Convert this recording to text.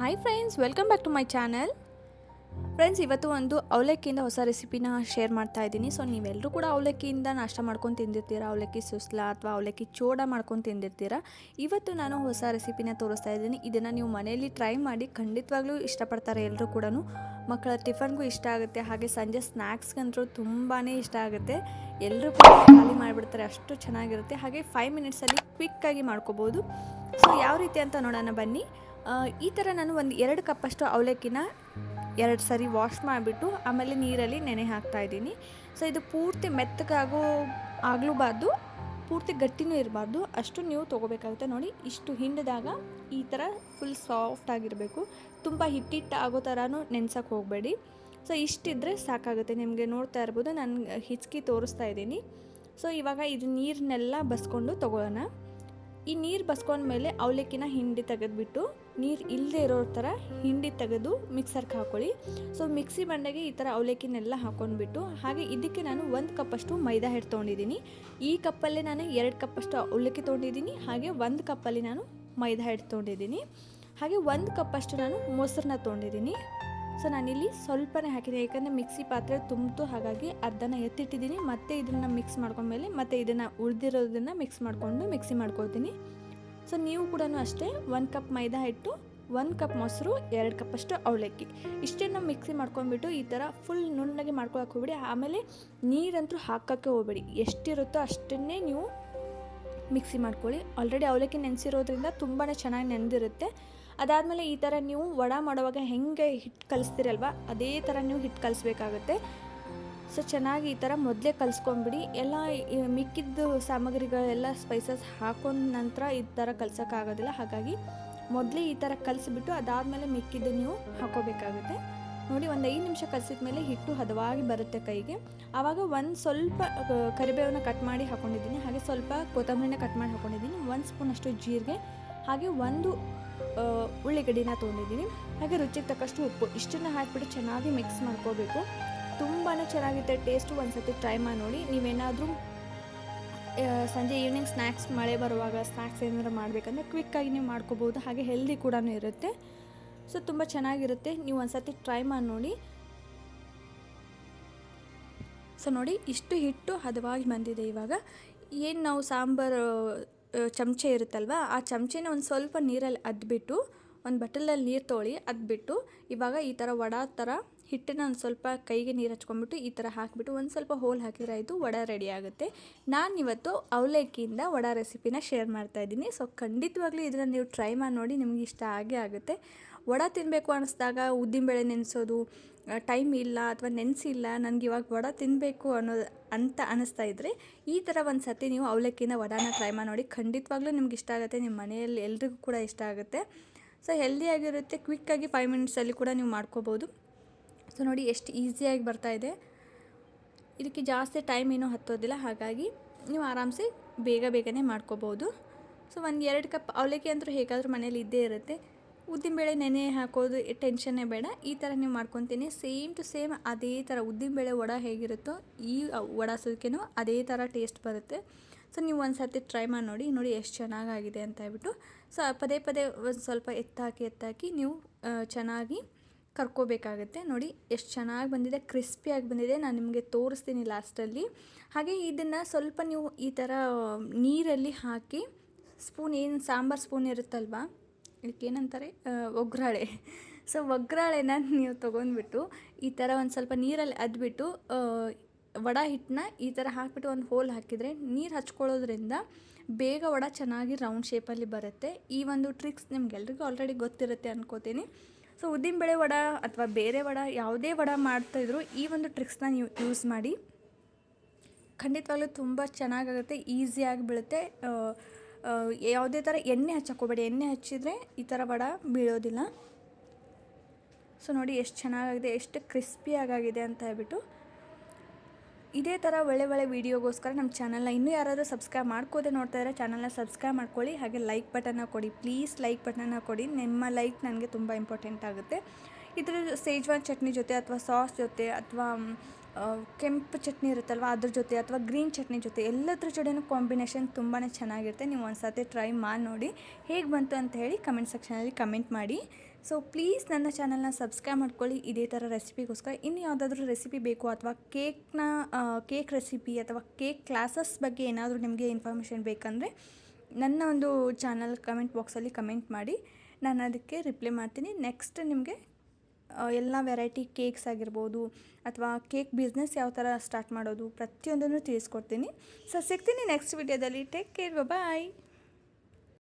Hi friends welcome back to my channel friends ಇವತ್ತು ಒಂದು ಅವಲಕ್ಕಿಯಿಂದ ಹೊಸ ರೆಸಿಪಿನ ಶೇರ್ ಮಾಡ್ತಾ ಇದ್ದೀನಿ. ಸೊ ನೀವೆಲ್ಲರೂ ಕೂಡ ಅವಲಕ್ಕಿಯಿಂದ ನಾಷ್ಟ ಮಾಡ್ಕೊಂಡು ತಿಂದಿರ್ತೀರ? ಅವಲಕ್ಕಿ ಸುಸ್ಲ ಅಥವಾ ಅವಲಕ್ಕಿ ಚೋಡ ಮಾಡ್ಕೊಂಡು ತಿಂದಿರ್ತೀರ? ಇವತ್ತು ನಾನು ಹೊಸ ರೆಸಿಪಿನ ತೋರಿಸ್ತಾ ಇದ್ದೀನಿ. ಇದನ್ನು ನೀವು ಮನೆಯಲ್ಲಿ ಟ್ರೈ ಮಾಡಿ ಖಂಡಿತವಾಗ್ಲೂ ಇಷ್ಟಪಡ್ತಾರೆ ಎಲ್ಲರೂ ಕೂಡ ಮಕ್ಕಳ ಟಿಫನ್ಗೂ ಇಷ್ಟ ಆಗುತ್ತೆ. ಹಾಗೆ ಸಂಜೆ ಸ್ನ್ಯಾಕ್ಸ್ಗಂತೂ ತುಂಬಾ ಇಷ್ಟ ಆಗುತ್ತೆ. ಎಲ್ಲರೂ ಕೂಡ ಖಾಲಿ ಮಾಡಿಬಿಡ್ತಾರೆ. ಅಷ್ಟು ಚೆನ್ನಾಗಿರುತ್ತೆ. ಹಾಗೆ ಫೈವ್ ಮಿನಿಟ್ಸಲ್ಲಿ ಕ್ವಿಕ್ಕಾಗಿ ಮಾಡ್ಕೋಬೋದು. ಸೊ ಯಾವ ರೀತಿ ಅಂತ ನೋಡೋಣ ಬನ್ನಿ. ಈ ಥರ ನಾನು ಒಂದು ಎರಡು ಕಪ್ಪಷ್ಟು ಅವಲಕ್ಕಿನ ಎರಡು ಸರಿ ವಾಶ್ ಮಾಡಿಬಿಟ್ಟು ಆಮೇಲೆ ನೀರಲ್ಲಿ ನೆನೆ ಹಾಕ್ತಾ ಇದ್ದೀನಿ. ಸೊ ಇದು ಪೂರ್ತಿ ಮೆತ್ತಗಾಗೋ ಆಗಲೂಬಾರ್ದು ಪೂರ್ತಿ ಗಟ್ಟಿನೂ ಇರಬಾರ್ದು. ಅಷ್ಟು ನೀವು ತೊಗೋಬೇಕಾಗುತ್ತೆ ನೋಡಿ, ಇಷ್ಟು ಹಿಂಡಿದಾಗ ಈ ಥರ ಫುಲ್ ಸಾಫ್ಟ್ ಆಗಿರಬೇಕು. ತುಂಬ ಹಿಟ್ಟಿಟ್ಟು ಆಗೋ ಥರನೂ ನೆನ್ಸಕ್ಕೆ ಹೋಗಬೇಡಿ. ಸೊ ಇಷ್ಟಿದ್ರೆ ಸಾಕಾಗುತ್ತೆ. ನಿಮಗೆ ನೋಡ್ತಾ ಇರ್ಬೋದು ನಾನು ಹಿಚ್ಕಿ ತೋರಿಸ್ತಾ ಇದ್ದೀನಿ. ಸೊ ಇವಾಗ ಇದು ನೀರನ್ನೆಲ್ಲ ಬಸ್ಕೊಂಡು ತೊಗೊಳ್ಳೋಣ. ಈ ನೀರು ಬಸ್ಕೊಂಡ್ಮೇಲೆ ಅವಲಕ್ಕಿನ ಹಿಂಡಿ ತೆಗೆದುಬಿಟ್ಟು ನೀರು ಇಲ್ಲದೆ ಇರೋ ಥರ ಹಿಂಡಿ ತೆಗೆದು ಮಿಕ್ಸರ್ಗೆ ಹಾಕೊಳ್ಳಿ. ಸೊ ಮಿಕ್ಸಿ ಬಂಡೆಗೆ ಈ ಥರ ಅವಲಕ್ಕಿನೆಲ್ಲ ಹಾಕೊಂಡ್ಬಿಟ್ಟು ಹಾಗೆ ಇದಕ್ಕೆ ನಾನು ಒಂದು ಕಪ್ಪಷ್ಟು ಮೈದಾ ಹಿಟ್ಟು ತೊಗೊಂಡಿದ್ದೀನಿ. ಈ ಕಪ್ಪಲ್ಲೇ ನಾನು ಎರಡು ಕಪ್ಪಷ್ಟು ಅವಲಕ್ಕಿ ತೊಗೊಂಡಿದ್ದೀನಿ. ಹಾಗೆ ಒಂದು ಕಪ್ಪಲ್ಲಿ ನಾನು ಮೈದಾ ಹಿಟ್ಟು ತೊಗೊಂಡಿದ್ದೀನಿ. ಹಾಗೆ ಒಂದು ಕಪ್ಪಷ್ಟು ನಾನು ಮೊಸರನ್ನ ತೊಗೊಂಡಿದ್ದೀನಿ. ಸೊ ನಾನಿಲ್ಲಿ ಸ್ವಲ್ಪನೇ ಹಾಕಿದೆ ಯಾಕಂದರೆ ಮಿಕ್ಸಿ ಪಾತ್ರೆ ತುಂಬಿತು, ಹಾಗಾಗಿ ಅದನ್ನು ಎತ್ತಿಟ್ಟಿದ್ದೀನಿ. ಮತ್ತೆ ಇದನ್ನು ಮಿಕ್ಸ್ ಮಾಡ್ಕೊಂಡ್ಮೇಲೆ ಮತ್ತೆ ಇದನ್ನು ಉಳಿದಿರೋದನ್ನು ಮಿಕ್ಸ್ ಮಾಡಿಕೊಂಡು ಮಿಕ್ಸಿ ಮಾಡ್ಕೊಳ್ತೀನಿ. ಸೊ ನೀವು ಕೂಡ ಅಷ್ಟೇ ಒಂದು ಕಪ್ ಮೈದಾ ಹಿಟ್ಟು ಒಂದು ಕಪ್ ಮೊಸರು, ಎರಡು ಕಪ್ಪಷ್ಟು ಅವಲಕ್ಕಿ. ಇಷ್ಟನ್ನು ಮಿಕ್ಸಿ ಮಾಡ್ಕೊಂಡ್ಬಿಟ್ಟು ಈ ಥರ ಫುಲ್ ನುಣ್ಣಗೆ ಮಾಡ್ಕೊಳಕ್ಕೆ ಹೋಗ್ಬಿಡಿ. ಆಮೇಲೆ ನೀರಂತೂ ಹಾಕೋಕ್ಕೆ ಹೋಗ್ಬೇಡಿ. ಎಷ್ಟಿರುತ್ತೋ ಅಷ್ಟನ್ನೇ ನೀವು ಮಿಕ್ಸಿ ಮಾಡ್ಕೊಳ್ಳಿ. ಆಲ್ರೆಡಿ ಅವಲಕ್ಕಿ ನೆನೆಸಿರೋದ್ರಿಂದ ತುಂಬಾ ಚೆನ್ನಾಗಿ ನೆನೆದಿರುತ್ತೆ. ಅದಾದಮೇಲೆ ಈ ಥರ ನೀವು ವಡ ಮಾಡುವಾಗ ಹೆಂಗೆ ಹಿಟ್ಟು ಕಲಿಸ್ತೀರಲ್ವ? ಅದೇ ಥರ ನೀವು ಹಿಟ್ಟು ಕಲಿಸ್ಬೇಕಾಗತ್ತೆ. ಸೊ, ಚೆನ್ನಾಗಿ ಈ ಥರ ಮೊದಲೇ ಕಲಿಸ್ಕೊಂಬಿಡಿ ಎಲ್ಲ ಮಿಕ್ಕಿದ್ದು ಸಾಮಗ್ರಿಗಳೆಲ್ಲ ಸ್ಪೈಸಸ್ ಹಾಕೊಂಡ ನಂತರ ಈ ಥರ ಕಲ್ಸೋಕ್ಕಾಗೋದಿಲ್ಲ. ಹಾಗಾಗಿ ಮೊದಲೇ ಈ ಥರ ಕಲಿಸ್ಬಿಟ್ಟು ಅದಾದಮೇಲೆ ಮಿಕ್ಕಿದ್ದು ನೀವು ಹಾಕೋಬೇಕಾಗುತ್ತೆ. ನೋಡಿ, ಒಂದು ಐದು ನಿಮಿಷ ಕಲಿಸಿದ ಮೇಲೆ ಹಿಟ್ಟು ಹದವಾಗಿ ಬರುತ್ತೆ ಕೈಗೆ. ಆವಾಗ ಒಂದು ಸ್ವಲ್ಪ ಕರಿಬೇವನ್ನು ಕಟ್ ಮಾಡಿ ಹಾಕೊಂಡಿದ್ದೀನಿ. ಹಾಗೆ ಸ್ವಲ್ಪ ಕೊತ್ತಂಬರಿನ ಕಟ್ ಮಾಡಿ ಹಾಕೊಂಡಿದ್ದೀನಿ. ಒಂದು ಸ್ಪೂನ್ ಅಷ್ಟು ಜೀರಿಗೆ. ಹಾಗೆ ಒಂದು ಉಳ್ಳಿಗಡ್ಡಿನ ತೊಗೊಂಡಿದ್ದೀನಿ. ಹಾಗೆ ರುಚಿಗೆ ತಕ್ಕಷ್ಟು ಉಪ್ಪು. ಇಷ್ಟನ್ನು ಹಾಕಿಬಿಟ್ಟು ಚೆನ್ನಾಗಿ ಮಿಕ್ಸ್ ಮಾಡ್ಕೋಬೇಕು. ತುಂಬಾ ಚೆನ್ನಾಗಿರುತ್ತೆ ಟೇಸ್ಟು ಒಂದು ಸತಿ ಟ್ರೈ ಮಾಡಿ ನೋಡಿ. ನೀವೇನಾದರೂ ಸಂಜೆ ಈವ್ನಿಂಗ್ ಸ್ನ್ಯಾಕ್ಸ್ ಮಳೆ ಬರುವಾಗ ಸ್ನ್ಯಾಕ್ಸ್ ಏನಾದರೂ ಮಾಡಬೇಕಂದ್ರೆ ಕ್ವಿಕ್ಕಾಗಿ ನೀವು ಮಾಡ್ಕೋಬೋದು ಹಾಗೆ ಹೆಲ್ದಿ ಕೂಡ ಇರುತ್ತೆ. ಸೊ ತುಂಬ ಚೆನ್ನಾಗಿರುತ್ತೆ. ನೀವು ಒಂದು ಸತಿ ಟ್ರೈ ಮಾಡಿ ನೋಡಿ. ಸೊ ನೋಡಿ, ಇಷ್ಟು ಹಿಟ್ಟು ಹದವಾಗಿ ಬಂದಿದೆ ಇವಾಗ. ಏನು ನಾವು ಸಾಂಬಾರು ಚಮಚೆ ಇರುತ್ತಲ್ವ, ಆ ಚಮಚೆನ ಒಂದು ಸ್ವಲ್ಪ ನೀರಲ್ಲಿ ಅದ್ಬಿಟ್ಟು, ಒಂದು ಬಟ್ಟಲಲ್ಲಿ ನೀರು ತೋಳಿ, ಅದ್ಬಿಟ್ಟು, ಇವಾಗ ಈ ಥರ ವಡ ಥರ ಹಿಟ್ಟನ್ನ ಒಂದು ಸ್ವಲ್ಪ ಕೈಗೆ ನೀರು ಹಚ್ಕೊಂಡ್ಬಿಟ್ಟು ಈ ಥರ ಹಾಕಿಬಿಟ್ಟು ಒಂದು ಸ್ವಲ್ಪ ಹೋಲ್ ಹಾಕಿದ್ರೆ ಆಯಿತು, ವಡ ರೆಡಿ ಆಗುತ್ತೆ. ನಾನಿವತ್ತು ಅವಲಕ್ಕಿಯಿಂದ ವಡ ರೆಸಿಪಿನ ಶೇರ್ ಮಾಡ್ತಾ ಇದ್ದೀನಿ. ಸೊ ಖಂಡಿತವಾಗ್ಲೂ ಇದನ್ನು ನೀವು ಟ್ರೈ ಮಾಡಿ ನೋಡಿ, ನಿಮ್ಗೆ ಇಷ್ಟ ಆಗೇ ಆಗುತ್ತೆ. ವಡ ತಿನ್ನಬೇಕು ಅನ್ನಿಸ್ದಾಗ ಉದ್ದಿನಬೇಳೆ ನೆನೆಸೋದು ಟೈಮ್ ಇಲ್ಲ ಅಥವಾ ನೆನೆಸಿಲ್ಲ, ನನಗೆ ಇವಾಗ ವಡ ತಿನ್ನಬೇಕು ಅನ್ನೋ ಅಂತ ಅನ್ನಿಸ್ತಾ ಇದ್ದರೆ ಈ ಥರ ಒಂದು ಸತಿ ನೀವು ಅವಲಕ್ಕಿನ ವಡಾನ ಟ್ರೈ ಮಾಡಿ ನೋಡಿ. ಖಂಡಿತವಾಗ್ಲೂ ನಿಮ್ಗೆ ಇಷ್ಟ ಆಗುತ್ತೆ, ನಿಮ್ಮ ಮನೆಯಲ್ಲಿ ಎಲ್ರಿಗೂ ಕೂಡ ಇಷ್ಟ ಆಗುತ್ತೆ. ಸೊ ಹೆಲ್ದಿಯಾಗಿರುತ್ತೆ ಕ್ವಿಕ್ಕಾಗಿ ಫೈವ್ ಮಿನಿಟ್ಸಲ್ಲಿ ಕೂಡ ನೀವು ಮಾಡ್ಕೋಬೋದು. ಸೊ ನೋಡಿ ಎಷ್ಟು ಈಸಿಯಾಗಿ ಇದೆ. ಇದಕ್ಕೆ ಜಾಸ್ತಿ ಟೈಮ್ ಏನೂ ಹತ್ತೋದಿಲ್ಲ, ಹಾಗಾಗಿ ನೀವು ಆರಾಮ್ಸೆ ಬೇಗ ಬೇಗನೆ ಮಾಡ್ಕೋಬೋದು. ಸೊ ಒಂದು ಎರಡು ಕಪ್ ಅವಲಕ್ಕಿ ಅಂತೂ ಹೇಗಾದರೂ ಮನೇಲಿ ಇದ್ದೇ ಇರುತ್ತೆ. ಉದ್ದಿನಬೇಳೆ ನೆನೆ ಹಾಕೋದು ಟೆನ್ಷನ್ನೇ ಬೇಡ. ಈ ಥರ ನೀವು ಮಾಡ್ಕೊತೀನಿ. ಸೇಮ್ ಟು ಸೇಮ್ ಅದೇ ಥರ ಉದ್ದಿನಬೇಳೆ ವಡ ಹೇಗಿರುತ್ತೋ ಈ ವಡ ಸುಲ್ಕೆನೂ ಅದೇ ಥರ ಟೇಸ್ಟ್ ಬರುತ್ತೆ. ಸೊ, ನೀವು ಒಂದು ಸರ್ತಿ ಟ್ರೈ ಮಾಡಿ ನೋಡಿ. ನೋಡಿ ಎಷ್ಟು ಚೆನ್ನಾಗಾಗಿದೆ ಅಂತ ಹೇಳ್ಬಿಟ್ಟು. ಸೊ, ಪದೇ ಪದೇ ಒಂದು ಸ್ವಲ್ಪ ಎತ್ತಾಕಿ ಎತ್ತಾಕಿ ನೀವು ಚೆನ್ನಾಗಿ ಕರ್ಕೋಬೇಕಾಗುತ್ತೆ. ನೋಡಿ ಎಷ್ಟು ಚೆನ್ನಾಗಿ ಬಂದಿದೆ, ಕ್ರಿಸ್ಪಿಯಾಗಿ ಬಂದಿದೆ. ನಾನು ನಿಮಗೆ ತೋರಿಸ್ತೀನಿ ಲಾಸ್ಟಲ್ಲಿ. ಹಾಗೆ ಇದನ್ನು ಸ್ವಲ್ಪ ನೀವು ಈ ಥರ ನೀರಲ್ಲಿ ಹಾಕಿ ಸ್ಪೂನ್, ಏನು ಸಾಂಬಾರು ಸ್ಪೂನ್ ಇರುತ್ತಲ್ವಾ ಇದಕ್ಕೆ ಏನಂತಾರೆ ಒಗ್ರಾಳೆ. ಸೊ ಒಗ್ರಾಳೆನ ನೀವು ತೊಗೊಂಡ್ಬಿಟ್ಟು ಈ ಥರ ಒಂದು ಸ್ವಲ್ಪ ನೀರಲ್ಲಿ ಅದ್ಬಿಟ್ಟು ವಡ ಹಿಟ್ಟನ್ನ ಈ ಥರ ಹಾಕಿಬಿಟ್ಟು ಒಂದು ಹೋಲ್ ಹಾಕಿದರೆ ನೀರು ಹಚ್ಕೊಳ್ಳೋದ್ರಿಂದ ಬೇಗ ವಡ ಚೆನ್ನಾಗಿ ರೌಂಡ್ ಶೇಪಲ್ಲಿ ಬರುತ್ತೆ. ಈ ಒಂದು ಟ್ರಿಕ್ಸ್ ನಿಮ್ಗೆಲ್ರಿಗೂ ಆಲ್ರೆಡಿ ಗೊತ್ತಿರುತ್ತೆ ಅನ್ಕೋತೀನಿ. ಸೊ ಉದ್ದಿನಬೇಳೆ ವಡ ಅಥವಾ ಬೇರೆ ವಡ, ಯಾವುದೇ ವಡ ಮಾಡ್ತಾಯಿದ್ರು ಈ ಒಂದು ಟ್ರಿಕ್ಸ್ನ ನೀವು ಯೂಸ್ ಮಾಡಿ. ಖಂಡಿತವಾಗ್ಲೂ ತುಂಬ ಚೆನ್ನಾಗಾಗುತ್ತೆ ಈಸಿಯಾಗಿ ಬೀಳುತ್ತೆ. ಯಾವುದೇ ಥರ ಎಣ್ಣೆ ಹಚ್ಚಕ್ಕೋಬೇಡಿ. ಎಣ್ಣೆ ಹಚ್ಚಿದರೆ ಈ ಥರ ಬಡ ಬೀಳೋದಿಲ್ಲ. ಸೊ ನೋಡಿ ಎಷ್ಟು ಚೆನ್ನಾಗಿದೆ, ಎಷ್ಟು ಕ್ರಿಸ್ಪಿಯಾಗಿದೆ ಅಂತ ಹೇಳ್ಬಿಟ್ಟು. ಇದೇ ಥರ ಒಳ್ಳೆ ಒಳ್ಳೆ ವೀಡಿಯೋಗೋಸ್ಕರ ನಮ್ಮ ಚಾನಲ್ನ ಇನ್ನೂ ಯಾರಾದರೂ ಸಬ್ಸ್ಕ್ರೈಬ್ ಮಾಡ್ಕೋದೆ ನೋಡ್ತಾ ಇದ್ರೆ ಚಾನಲ್ನ ಸಬ್ಸ್ಕ್ರೈಬ್ ಮಾಡ್ಕೊಳ್ಳಿ. ಹಾಗೆ ಲೈಕ್ ಬಟನ್ನ ಕೊಡಿ. ಪ್ಲೀಸ್ ಲೈಕ್ ಬಟನ್ನ ಕೊಡಿ. ನಿಮ್ಮ ಲೈಕ್ ನನಗೆ ತುಂಬ ಇಂಪಾರ್ಟೆಂಟ್ ಆಗುತ್ತೆ. ಇದ್ರ ಸೇಜ್ವಾನ್ ಚಟ್ನಿ ಜೊತೆ ಅಥವಾ ಸಾಸ್ ಜೊತೆ ಅಥವಾ ಕೆಂಪು ಚಟ್ನಿ ಇರುತ್ತಲ್ವ ಅದ್ರ ಜೊತೆ ಅಥವಾ ಗ್ರೀನ್ ಚಟ್ನಿ ಜೊತೆ ಎಲ್ಲದ್ರ ಜೊತೆನೂ ಕಾಂಬಿನೇಷನ್ ತುಂಬಾ ಚೆನ್ನಾಗಿರುತ್ತೆ. ನೀವು ಒಂದು ಸತಿ ಟ್ರೈ ಮಾಡಿ ನೋಡಿ ಹೇಗೆ ಬಂತು ಅಂತ ಹೇಳಿ ಕಮೆಂಟ್ ಸೆಕ್ಷನಲ್ಲಿ ಕಮೆಂಟ್ ಮಾಡಿ. ಸೊ ಪ್ಲೀಸ್ ನನ್ನ ಚಾನಲ್ನ ಸಬ್ಸ್ಕ್ರೈಬ್ ಮಾಡ್ಕೊಳ್ಳಿ. ಇದೇ ಥರ ರೆಸಿಪಿಗೋಸ್ಕರ ಇನ್ನು ಯಾವುದಾದ್ರೂ ರೆಸಿಪಿ ಬೇಕು ಅಥವಾ ಕೇಕ್ನ ಕೇಕ್ ರೆಸಿಪಿ ಅಥವಾ ಕೇಕ್ ಕ್ಲಾಸಸ್ ಬಗ್ಗೆ ಏನಾದರೂ ನಿಮಗೆ ಇನ್ಫಾರ್ಮೇಷನ್ ಬೇಕಂದರೆ ನನ್ನ ಒಂದು ಚಾನಲ್ ಕಮೆಂಟ್ ಬಾಕ್ಸಲ್ಲಿ ಕಮೆಂಟ್ ಮಾಡಿ. ನಾನು ಅದಕ್ಕೆ ರಿಪ್ಲೈ ಮಾಡ್ತೀನಿ. ನೆಕ್ಸ್ಟ್ ನಿಮಗೆ ಎಲ್ಲ ವೆರೈಟಿ ಕೇಕ್ಸ್ ಆಗಿರ್ಬೋದು ಅಥವಾ ಕೇಕ್ ಬಿಸ್ನೆಸ್ ಯಾವ ಥರ ಸ್ಟಾರ್ಟ್ ಮಾಡೋದು ಪ್ರತಿಯೊಂದನ್ನು ತಿಳಿಸ್ಕೊಡ್ತೀನಿ. ಸೊ ಸಿಗ್ತೀನಿ ನೆಕ್ಸ್ಟ್ ವಿಡಿಯೋದಲ್ಲಿ ಟೇಕ್ ಕೇರ್ ಬಾಯ್